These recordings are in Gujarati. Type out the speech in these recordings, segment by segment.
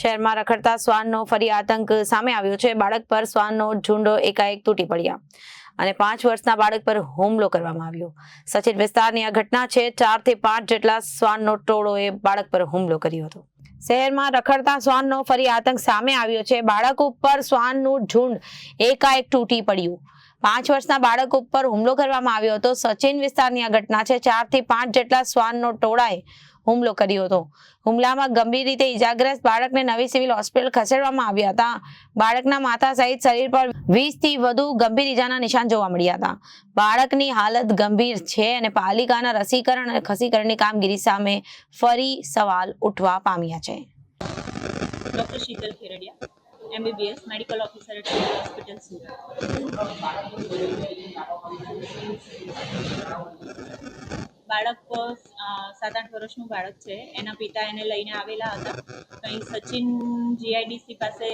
શહેરમાં રખડતા શ્વાનનો ફરી આતંક સામે આવ્યો છે. બાળક પર શ્વાનનો ઝુંડો એકાએક તૂટી પડ્યા અને પાંચ વર્ષના બાળક પર હુમલો કરવામાં આવ્યો. સચિન વિસ્તારની આ ઘટના છે. ચારથી પાંચ જેટલા શ્વાનનો ટોળોએ બાળક પર હુમલો કર્યો હતો. શહેરમાં રખડતા શ્વાનનો ફરી આતંક સામે આવ્યો છે. બાળક ઉપર શ્વાનનું ઝુંડ એકાએક તૂટી પડ્યું. પાંચ વર્ષના બાળક ઉપર હુમલો કરવામાં આવ્યો હતો. સચિન વિસ્તારની આ ઘટના છે. ચારથી પાંચ જેટલા શ્વાનનો ટોળાએ હુમલો કર્યો હતો. હુમલામાં ગંભીર રીતે ઈજાગ્રસ્ત બાળકને નવી સિવિલ હોસ્પિટલ ખસેડવામાં આવ્યા હતા. બાળકના માથા સહિત શરીર પર વીસથી વધુ ગંભીર ઈજાના નિશાન જોવા મળ્યા હતા. બાળકની હાલત ગંભીર છે અને પાલિકાના રસીકરણ અને ખસીકરણની કામગીરી સામે ફરી સવાલ ઉઠવા પામ્યા છે. Doctor Sheetal Kherdiya, MBBS medical officer at hospital Surat બાળક સાત આઠ વર્ષનું બાળક છે. એના પિતા એને લઈને આવેલા હતા. કંઈ સચિન જીઆઈડીસી પાસે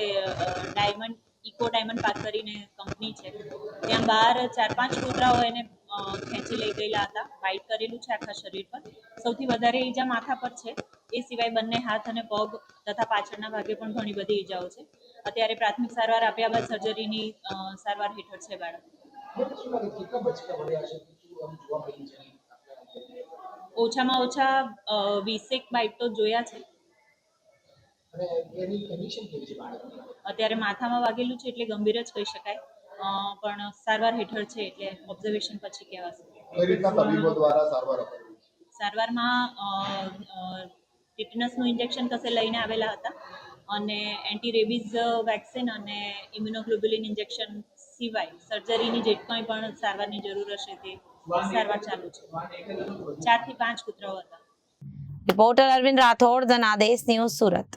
ડાયમંડ, ઇકો ડાયમંડ પાર્ક કરીને કંપની છે. ત્યાં બહાર ચાર પાંચ કૂતરાઓ એને ખેંચી લઈ ગયેલા હતા. બાઇટ કરેલું છે આખા શરીર પર. સૌથી વધારે ઈજા માથા પર છે. એ સિવાય બંને હાથ અને પગ તથા પાછળના ભાગે પણ ઘણી બધી ઈજાઓ છે. અત્યારે પ્રાથમિક સારવાર આપ્યા બાદ સર્જરીની સારવાર હેઠળ છે બાળક કેટલા બચકા પડ્યા છે શું આમ જોવા મળ્યું છે ઓછામાં ઓછા વીસેક બાઇક તો જોયા છે. અત્યારે માથામાં વાગેલું છે એટલે ગંભીર જ કહી શકાય. પણ સારવાર હેઠળ છે એટલે ઓબ્ઝર્વેશન પછી કહેવાશે. સારવારમાં અ, ઇન્જેક્શન કસે લઈને આવેલા હતા? અને એન્ટી રેબીઝ વેક્સિન અને ઇમ્યુનોગ્લોબ્યુલિન ઇન્જેક્શન સિવાય સર્જરીની જે કંઈ પણ સારવારની જરૂર હશે તે સારવાર ચાલુ છે. ચારથી પાંચ કૂતરાઓ હતા. Reporter Arvind Rathod Janadesh news Surat.